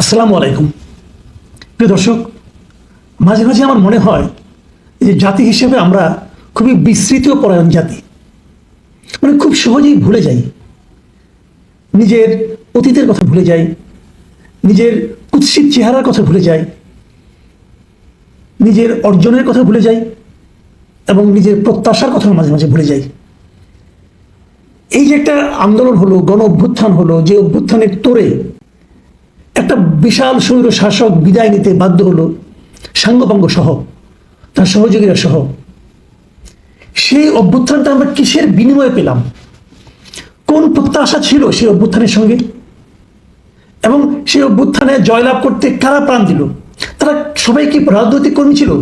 আসসালামু আলাইকুম। প্রিয় দর্শক, মাঝে মাঝে আমার মনে হয় যে জাতি হিসেবে আমরা খুবই বিস্তৃত পরায়ণ জাতি। মানে খুব সহজেই ভুলে যাই। নিজের অতীতের কথা ভুলে যাই, নিজের কুৎসিত চেহারার কথা ভুলে যাই, নিজের অর্জনের কথা ভুলে যাই এবং নিজের প্রত্যাশার কথা মাঝে মাঝে ভুলে যাই। এই যে একটা আন্দোলন হলো গণ অভ্যুত্থান হলো, যে অভ্যুত্থানের তোরে একটা বিশাল সৌর শাসক বিদায় নিতে বাধ্য হলো সাঙ্গপাঙ্গ সহ, তার সহযোগীরা সহ। সেই অভ্যুত্থানটা আমরা কিসের বিনিময়ে পেলাম? কোন প্রত্যাশা ছিল সেই অভ্যুত্থানের সঙ্গে? এবং সেই অভ্যুত্থানে জয়লাভ করতে কারা প্রাণ দিল? তারা সবাই কি রাজনৈতিক কর্মী ছিল?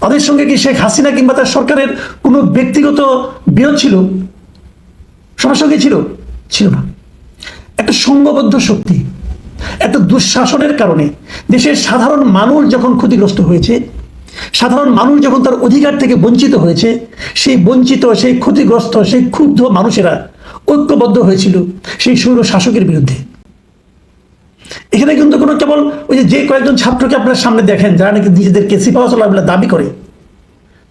তাদের সঙ্গে কি শেখ হাসিনা কিংবা তার সরকারের কোনো ব্যক্তিগত বিরোধ ছিল? সবার সঙ্গে ছিল? ছিল না। একটা সংঘবদ্ধ শক্তি। একটা দুঃশাসনের কারণে দেশের সাধারণ মানুষ যখন ক্ষতিগ্রস্ত হয়েছে, সাধারণ মানুষ যখন তার অধিকার থেকে বঞ্চিত হয়েছে, সেই বঞ্চিত, সেই ক্ষতিগ্রস্ত, সেই ক্ষুব্ধ মানুষেরা ঐক্যবদ্ধ হয়েছিল সেই সৌর শাসকের বিরুদ্ধে। এখানে কিন্তু কোনো কেবল ওই যে কয়েকজন ছাত্রকে আপনার সামনে দেখেন, যারা নাকি নিজেদেরকে বলে দাবি করে,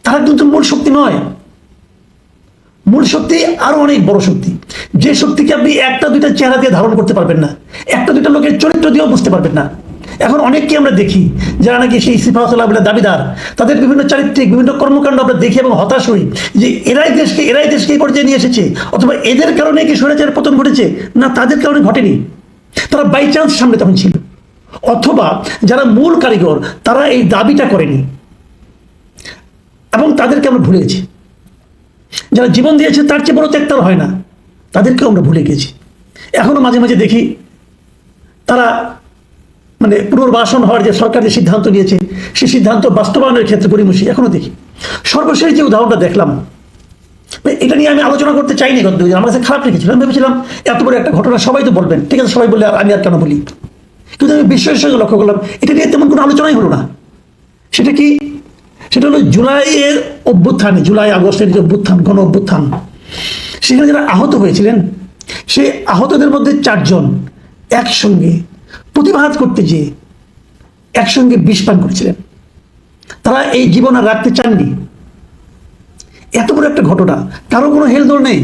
তারা কিন্তু মূল শক্তি নয়। মূল শক্তি আরও অনেক বড় শক্তি। যে শক্তিকে আপনি একটা, দুইটা চেহারা দিয়ে ধারণ করতে পারবেন না। একটা দুইটা লোকের চরিত্র দিয়েও বুঝতে পারবেন না। এখন অনেককে আমরা দেখি যারা নাকি সেই সিফাহসাল্লাহ দাবিদার। তাদের বিভিন্ন চারিত্রিক, বিভিন্ন কর্মকাণ্ড আমরা দেখি এবং হতাশ হই যে এরাই দেশকে এরাই দেশকে এই পর্যায়ে নিয়ে এসেছে। অথবা এদের কারণে কি স্বৈরাচারের পতন ঘটেছে? না, তাদের কারণে ঘটেনি। তারা বাই চান্স সামনে তখন ছিল। অথবা যারা মূল কারিগর, তারা এই দাবিটা করেনি। এবং তাদেরকে আমরা ভুলে গেছি। যারা জীবন দিয়েছে, তার চেয়ে বড় ত্যাগ তার হয় না। তাদেরকেও আমরা ভুলে গেছি। এখনও মাঝে মাঝে দেখি তারা মানে পুনর্বাসন হওয়ার যে সরকার যে সিদ্ধান্ত নিয়েছে, সেই সিদ্ধান্ত বাস্তবায়নের ক্ষেত্রে পরিমুষী এখনও দেখি। সর্বশেষ যে উদাহরণটা দেখলাম, এটা নিয়ে আমি আলোচনা করতে চাইনি গত দুদিন আমার কাছে খারাপ লেগেছিল। আমি ভেবেছিলাম, এত বড় একটা ঘটনা, সবাই তো বলবেন, ঠিক আছে, সবাই বললে আমি আর কেন বলি? কিন্তু আমি বিশ্বের সঙ্গে লক্ষ্য করলাম, এটা নিয়ে তেমন কোনো আলোচনাই হলো না। সেটা কি? সেটা হলো জুলাইয়ের অভ্যুত্থান, জুলাই, আগস্টের যে অভ্যুত্থান, গণ অভ্যুত্থান, সেখানে যারা আহত হয়েছিলেন, সেই আহতদের মধ্যে চারজন একসঙ্গে প্রতিবাদ করতে যেয়ে একসঙ্গে বিষ পান করেছিলেন। তারা এই জীবন আর রাখতে চাননি। এত বড় একটা ঘটনা কারও কোনো হেলদোল নেই।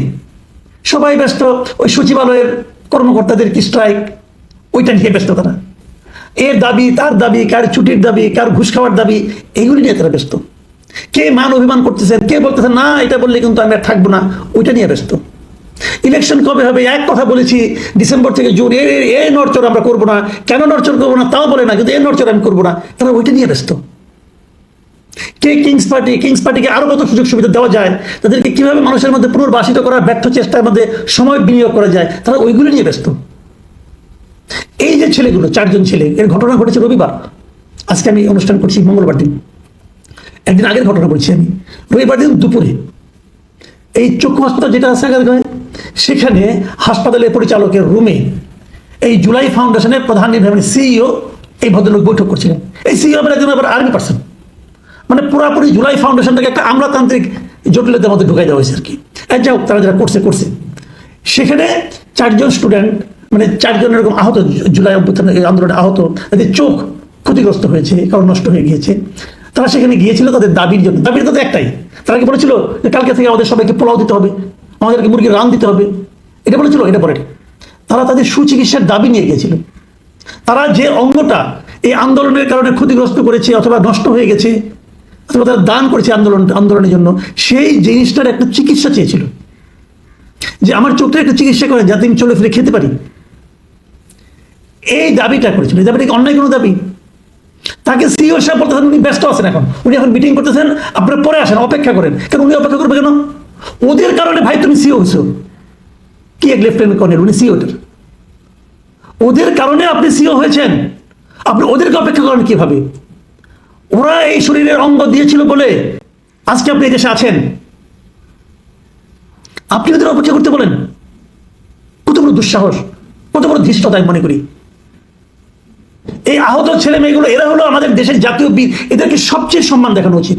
সবাই ব্যস্ত, ওই সচিবালয়ের কর্মকর্তাদের কি স্ট্রাইক ওইটা নিয়ে ব্যস্ত তারা। এর দাবি, তার দাবি, কার ছুটির দাবি, কার ঘুষ খাওয়ার দাবি এগুলি নিয়ে তারা ব্যস্ত। কে মান অভিমান করতেছেন, কে বলতেছেন, না, এটা বললে কিন্তু আমি আর থাকব না, ওইটা নিয়ে ব্যস্ত। ইলেকশন কবে হবে? এক কথা বলেছি ডিসেম্বর থেকে জুন এ এ আমরা করব না। কেন নড়চড় করব না? তাও বলে না কিন্তু এ নড়চড় আমি করব না তারা ওইটা নিয়ে ব্যস্ত। কে কিংস পার্টি কিংস পার্টিকে আরও কত সুযোগ সুবিধা দেওয়া যায়, তাদেরকে কীভাবে মানুষের মধ্যে পুনর্বাসিত করার ব্যর্থ চেষ্টার মধ্যে সময় বিনিয়োগ করা যায় তারা ওইগুলো নিয়ে ব্যস্ত। এই যে ছেলেগুলো, চারজন ছেলে, এর ঘটনা ঘটেছে রবিবার। আজকে আমি অনুষ্ঠান করছি মঙ্গলবার দিন। একদিন আগের ঘটনা বলছি আমি। রবিবার দিন দুপুরে এই চক্ষু হাসপাতাল যেটা আছে সেখানে হাসপাতালের পরিচালকের রুমে এই জুলাই ফাউন্ডেশনের প্রধান নির্বাহী সিইও এই ভদ্রলোক বৈঠক করছিলেন। এই সিইও আবার একজন আবার আর্মি পার্সন। মানে পুরাপুরি জুলাই ফাউন্ডেশনটাকে একটা আমলাতান্ত্রিক জটিলতার মধ্যে ঢুকাই দেওয়া হয়েছে আর কি। যাই হোক, তারা যারা করছে করছে। সেখানে চারজন স্টুডেন্ট মানে চারজন এরকম আহত, জুলাই অভ্যুত্থানের আন্দোলনে আহত, তাদের চোখ ক্ষতিগ্রস্ত হয়েছে, কারণ নষ্ট হয়ে গিয়েছে। তারা সেখানে গিয়েছিল তাদের দাবির জন্য। দাবির তাদের একটাই। তারা কি বলেছিল যে কালকে থেকে আমাদের সবাইকে পোলাও দিতে হবে, আমাদেরকে মুরগির রান দিতে হবে? এটা বলেছিল, এটা পরে। তারা তাদের সুচিকিৎসার দাবি নিয়ে গিয়েছিল। তারা যে অঙ্গটা এই আন্দোলনের কারণে ক্ষতিগ্রস্ত করেছে অথবা নষ্ট হয়ে গেছে, অথবা তারা দান করেছে আন্দোলন, আন্দোলনের জন্য, সেই জিনিসটার একটা চিকিৎসা চেয়েছিল। যে আমার চোখটা একটা চিকিৎসা করেন, যাতে আমি চলে ফিরে খেতে পারি। এই দাবিটা করেছিল। এই দাবিটা অন্যায় কোনো দাবি? তাকে সিও সাহেব বলতেছেন উনি ব্যস্ত আছেন এখন। উনি এখন মিটিং করতেছেন, আপনারা পরে আসেন, অপেক্ষা করেন। কেন উনি অপেক্ষা করবে কেন? ওদের কারণে ভাই তুমি সিও হয়েছো। কি এক লেফটেন্যান্ট কর্নেল? উনি সিওটার ওদের কারণে আপনি সিও হয়েছেন। আপনি ওদেরকে অপেক্ষা করেন কীভাবে? ওরা এই শরীরের অঙ্গ দিয়েছিল বলে আজকে আপনি এই দেশে আছেন। আপনি ওদের অপেক্ষা করতে বলেন। কত বড় দুঃসাহস, কত বড় ধৃষ্টতা আমি মনে করি। এই আহত ছেলে মেয়েগুলো, এরা হলো আমাদের দেশের জাতীয় বীর। এদেরকে সবচেয়ে সম্মান দেখানো উচিত।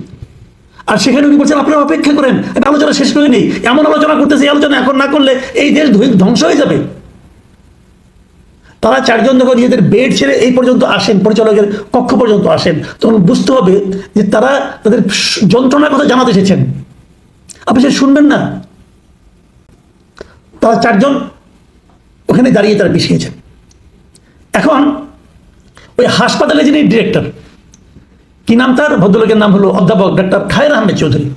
আর সেখানে উনি বলছেন, আপনারা অপেক্ষা করেন এটা আলোচনা শেষ করে নেই। এমন আলোচনা করতেছে, এই আলোচনা এখন না করলে এই দেশ ধ্বংস হয়ে যাবে। তারা চারজন যখন নিজেদের বেড ছেড়ে এই পর্যন্ত আসেন, পরিচালকের কক্ষ পর্যন্ত আসেন, তখন বুঝতে হবে যে তারা তাদের যন্ত্রণার কথা জানাতে এসেছেন। আপনি সেটা শুনবেন না। তারা চারজন ওখানে দাঁড়িয়ে তারা বিষিয়েছেন এখন ওই হাসপাতালে যিনি ডিরেক্টর কি নাম তার? ভদ্রলোকের নাম হলো অধ্যাপক ডাক্তার খায়ের আহমেদ চৌধুরী।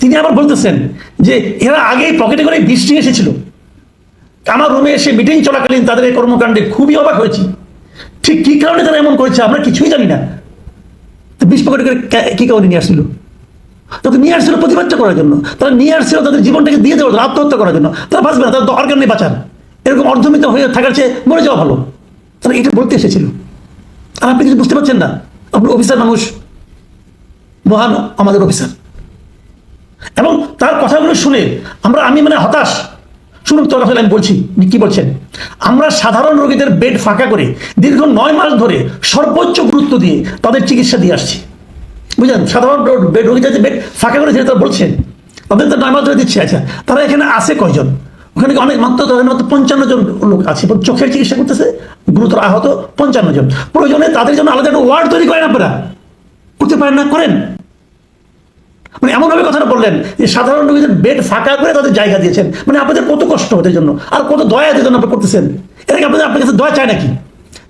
তিনি আবার বলতেছেন যে এরা আগেই পকেটে করে বৃষ্টি এসেছিল। আমার রুমে এসে মিটিং চলাকালীন তাদের এই কর্মকাণ্ডে খুবই অবাক হয়েছি। ঠিক কি কারণে তারা এমন করেছে আমরা কিছুই জানি না। তো বিষ পকেটে করে কে- কারণে নিয়ে আসছিল? তাদের নিয়ে আসছিল প্রতিবাদটা করার জন্য। তারা নিয়ে আসছিল তাদের জীবনটাকে দিয়ে দেওয়ার আত্মহত্যা করার জন্য। তারা বাঁচবে না তারা দরকার নেই বাঁচার। এরকম অর্ধমিত হয়ে থাকার চেয়ে মরে যাওয়া ভালো। তারা এটা বলতে এসেছিল। আর আপনি কিছু বুঝতে পারছেন না? আপনি অফিসার মানুষ। মহান আমাদের অফিসার এবং তার কথাগুলো শুনে আমরা আমি মানে হতাশ। শুনুন তোর কথা আমি বলছি কি বলছেন? আমরা সাধারণ রোগীদের বেড ফাঁকা করে দীর্ঘ নয় মাস ধরে সর্বোচ্চ গুরুত্ব দিয়ে তাদের চিকিৎসা দিয়ে আসছি। বুঝলেন? সাধারণ রোগীদের যে বেড ফাঁকা করে যেটা তারা বলছেন। তাদের তো নয় মাস ধরে দিচ্ছে। আচ্ছা তারা এখানে আসে কয়জন? ওখানে অনেক মাত্র তাদের মাত্র পঞ্চান্ন জন লোক আছে চোখের চিকিৎসা করতেছে, গুরুতর আহত পঞ্চান্ন জন। প্রয়োজনে তাদের জন্য আলাদা একটা ওয়ার্ড তৈরি করেন আপনারা। করতে পারেন না, করেন। মানে এমনভাবে কথাটা বললেন যে সাধারণ রোগীদের বেড ফাঁকা করে তাদের জায়গা দিয়েছেন। মানে আপনাদের কত কষ্ট ওদের জন্য, আর কত দয়া এদের জন্য আপনি করতেছেন। এটা কি আপনাদের আপনার কাছে দয়া চায় নাকি?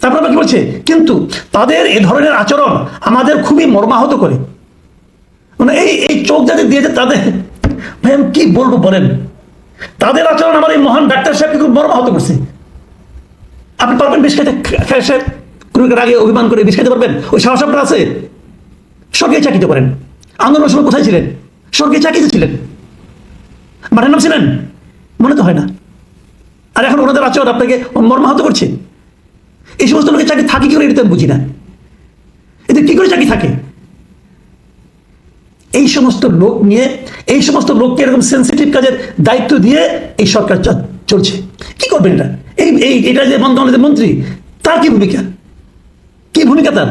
তারপর আবার কি বলছে? কিন্তু তাদের এ ধরনের আচরণ আমাদের খুবই মর্মাহত করে। মানে এই এই চোখ যাদের দিয়েছে তাদের ভাই আমি কি বলব বলেন? তাদের আচরণ আমার এই মহান ডাক্তার সাহেবকে খুব মর্মাহত করছে। আপনি পারবেন বিষ খায় সাহেব কুড়ির আগে অভিমান করে বিষ খেতে পারবেন? ওই সাহস আপনার আছে? সরকারি চাকরিতে করেন আন্দোলনের সময় কোথায় ছিলেন? সরকারি চাকরিতে ছিলেন। মাঠের নাম ছিলেন মনে তো হয় না। আর এখন ওনাদের আচরণ আপনাকে মর্মাহত করছে। এই সমস্ত লোকের চাকরি থাকে কি করে এটা বুঝি না। এদের কি করে চাকরি থাকে? এই সমস্ত লোক নিয়ে, এই সমস্ত লোককে এরকম সেন্সিটিভ কাজের দায়িত্ব দিয়ে এই সরকার চলছে। কি করবেন এটা? এই এই, এটা যে মন্ত্রণালয়ের মন্ত্রী, তার কি ভূমিকা? কি ভূমিকা তার?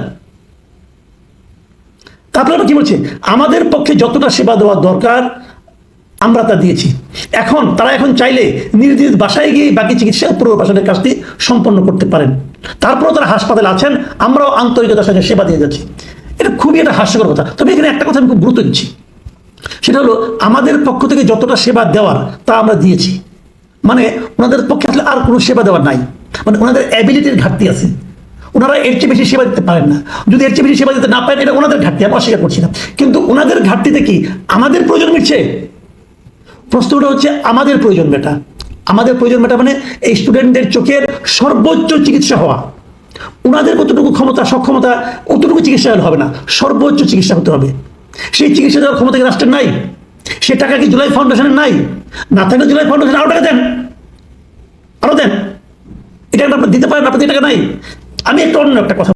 তারপরে কি বলছে আমাদের পক্ষে যতটা সেবা দেওয়া দরকার, আমরা তা দিয়েছি। এখন তারা এখন চাইলে নিজ বাসায় গিয়ে বাকি চিকিৎসা পুনর্বাসনের কাজটি সম্পন্ন করতে পারেন। তারপরেও তারা হাসপাতালে আছেন, আমরাও আন্তরিকতার সাথে সেবা দিয়ে যাচ্ছি। এটা খুবই একটা হাস্যকর কথা। তবে এখানে একটা কথা আমি খুব গুরুত্ব দিচ্ছি। সেটা হলো, আমাদের পক্ষ থেকে যতটা সেবা দেওয়ার, তা আমরা দিয়েছি। মানে ওনাদের পক্ষে আসলে আর কোনো সেবা দেওয়ার নাই। মানে ওনাদের অ্যাবিলিটির ঘাটতি আছে। ওনারা এর চেয়ে বেশি সেবা দিতে পারেন না। যদি এর চেয়ে বেশি সেবা দিতে না পারেন, এটা ওনাদের ঘাটতি আমি অস্বীকার করছি না। কিন্তু ওনাদের ঘাটতিতে কি? আমাদের প্রয়োজন মিটছে? প্রশ্নটা হচ্ছে, আমাদের প্রয়োজন মেটা। আমাদের প্রয়োজন মেটা মানে এই স্টুডেন্টদের চোখের সর্বোচ্চ চিকিৎসা হওয়া। ওনাদের কতটুকু ক্ষমতা, সক্ষমতা, কতটুকু চিকিৎসা হবে না? সর্বোচ্চ চিকিৎসা হতে হবে। সেই চিকিৎসা দেওয়ার ক্ষমতা কি রাষ্ট্রের নাই? সে টাকা কি জুলাই ফাউন্ডেশনের নাই? না থাকলে জুলাই ফাউন্ডেশন আরও টাকা দেন। আরও দেন। এটা আপনার দিতে পারেন? আপনাদের টাকা নাই। আমি একটা অন্য একটা কথা